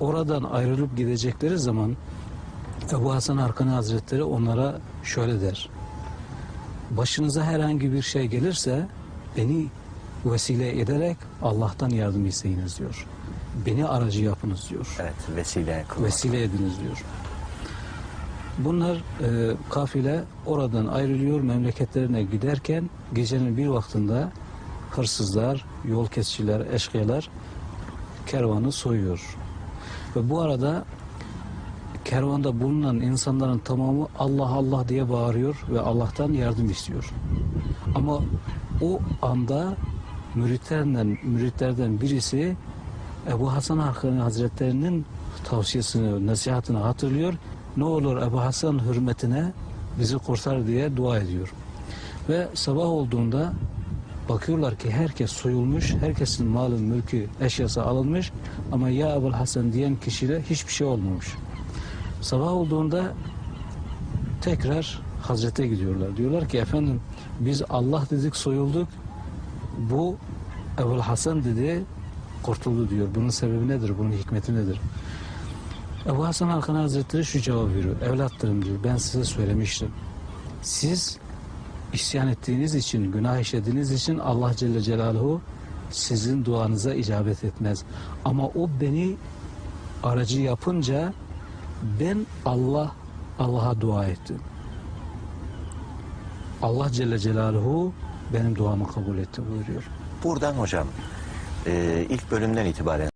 oradan ayrılıp gidecekleri zaman Ebu Hasan Arkani Hazretleri onlara şöyle der. Başınıza herhangi bir şey gelirse beni vesile ederek Allah'tan yardım isteyiniz diyor. Beni aracı yapınız diyor. Evet vesile kılmak. Vesile ediniz diyor. Bunlar e, kafile oradan ayrılıyor memleketlerine giderken gecenin bir vaktinde hırsızlar, yol kesiciler, eşkıyalar kervanı soyuyor. Ve bu arada kervanda bulunan insanların tamamı Allah Allah diye bağırıyor ve Allah'tan yardım istiyor. Ama o anda müritlerden, müritlerden birisi Ebu Hasan Hakkani Hazretlerinin tavsiyesini, nasihatini hatırlıyor. Ne olur Ebu Hasan hürmetine bizi kurtar diye dua ediyor. Ve sabah olduğunda bakıyorlar ki herkes soyulmuş, herkesin malı, mülkü, eşyası alınmış ama ya Ebu Hasan diyen kişiyle hiçbir şey olmamış. Sabah olduğunda tekrar Hazret'e gidiyorlar. Diyorlar ki efendim biz Allah dedik soyulduk. Bu Ebu Hasan dedi kurtuldu diyor. Bunun sebebi nedir? Bunun hikmeti nedir? Ebu Hasan Hakan Hazretleri şu cevap veriyor. Evlatlarım diyor ben size söylemiştim. Siz isyan ettiğiniz için, günah işlediğiniz için Allah Celle Celaluhu sizin duanıza icabet etmez. Ama o beni aracı yapınca ben Allah Allah'a dua ettim. Allah Celle Celaluhu benim duamı kabul etti buyuruyor. Buradan hocam e, ilk bölümden itibaren